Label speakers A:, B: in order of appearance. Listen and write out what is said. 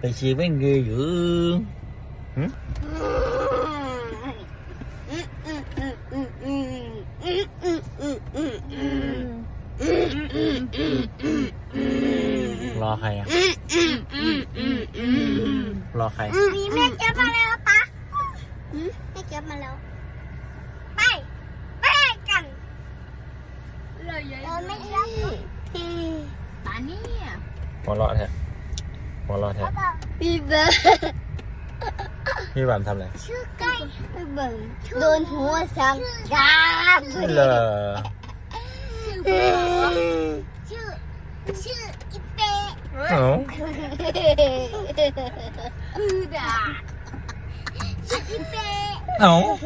A: ไปฉีดไม่เงยอยู่หึรอใครอะ รอใคร
B: มีแม่เก็บมาแล้วปะแม่เก็บมาแล้ว ไปไปกัน
C: เลยยัย
B: เราไม่รับ
C: ตาเนี่ย
A: หัวเราะแท้หัวเราะแท้
B: พี่เบิร์
A: พี่บามทำอะ
C: Mà lo thế Đi bờ
B: Đi bờ thăm này. Đi bờ Đồn hùa sang Gà Lờ. Không Không